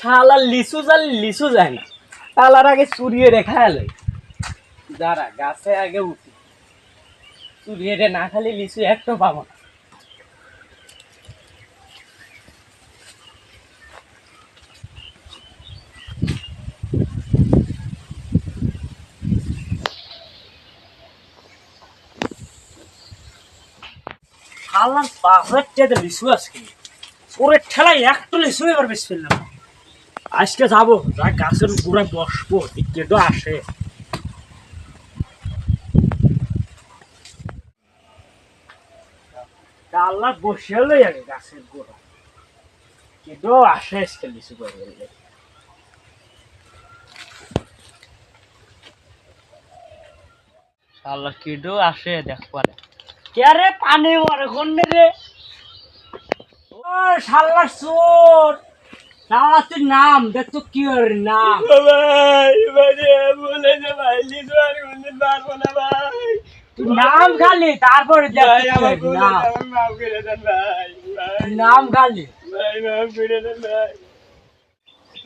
শালা লিচু জাল লিচু যায় না। তালার আগে চুরিয়ে রেখা এলে দাঁড়া, গাছে আগে উঠি। চুরিয়ে না খালি লিচু একটা পাবো না। বাপের চেয়ে লিচু আজকে। ওরে ঠেলায় একটু লিচু এবার বেশি ফেললাম। আজকে যাব। যা গাছের গোড়ায় বসবো কেটো আসে। আল্লাহ বসে আগে গাছের গোড়া কেটো আসে আজকে লিচু করে আল্লাহ কেটো আসে কে রে পানি মরে কোন রে ও শালা চোর! তুই নাম দেখ তো কি ওর নাম ভাই বলে যে ভাই লিচু আর কোনদিন পারব না ভাই তুই নাম খালি তারপরে দেখ আমার নাম করে দেন ভাই নাম খালি ভাই মাফ করে দেন ভাই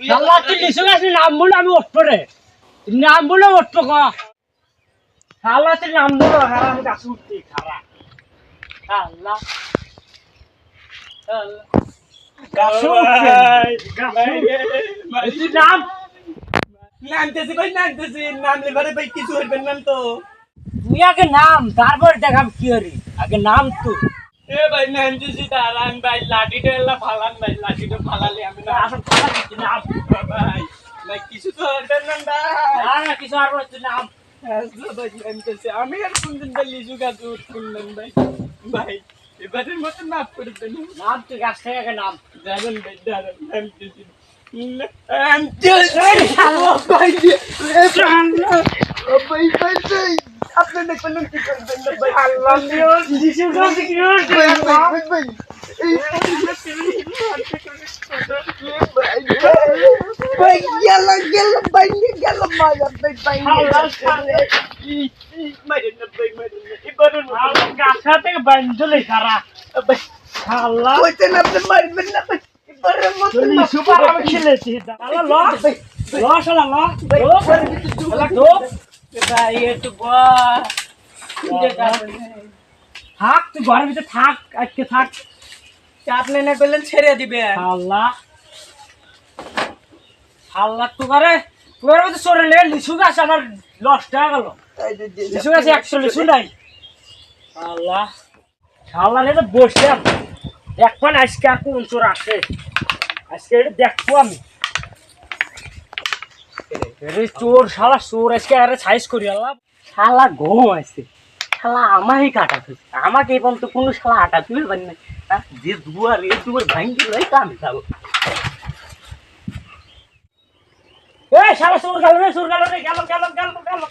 শালা তুই লিসু গাছের নাম বলে আমি উঠবো রে নাম বলে উঠবো ক তুই নাম বলো হ্যাঁ আমি গাছ উঠছি খারা শালা শালা। নাম নামতেছি ভাই ভাই কিছু হইবেন না তো নাম তারপর দেখাম কি হরি আগে নাম? তুই এ ভাই নামতেছি ভাই লাঠিটা এলা ভাই লাঠিটা ফালালে আমি না আসল নাম ভাই ভাই কিছু তো হইবেন না, ভাই। না না কিছু আর বলে তুই নাম আমি আর কোনদিন ভাই লিচু গাছ উঠছিলাম ভাই। ভাই। এবারের মতো মাফ করে দেন নাম তুই গাছ থেকে আগে নাম দাঁড়ান ভাই দাঁড়ান নামতেছি নামতেছি ভাই ভাই ভাই আপনি দেখবেন না কি করবেন না ভাই আল্লাহ লিচু গাছ কি হয়েছে ভাই ভাই ভাই গেল গেল ভাই গেল মায়া ভাই ভাই মারেন না ভাই মারেন থেকে তুই ঘরের ভিতরে থাক আজকে থাক আপনি না করলেন ছেড়ে দিবে আল্লাহ আল্লাহ তোকারে তোর মধ্যে সরে লে লিচু গাছ আমার লস হয়ে গেল লিচু গাছে একশো লিচু নাই আল্লাহ। আল্লাহ নেই তো বসে আছি। এখন আজকে আর কোন চোর আসে। আজকে এটা দেখব আমি। চোর, শালা চোর, আজকে আরে সাইজ করি, আল্লাহ। শালা ঘুম আছে শালা আমারই কাটা তুই। আমাকে এই পর্যন্ত কোনো শালা আটা তুই পারি না? যে দুয়ার এ দুয়ার ভাঙ্গি লই তা আমি যাব। এ শালা চোর গেল রে, চোর গেল রে, গেল গেল গেল গেল।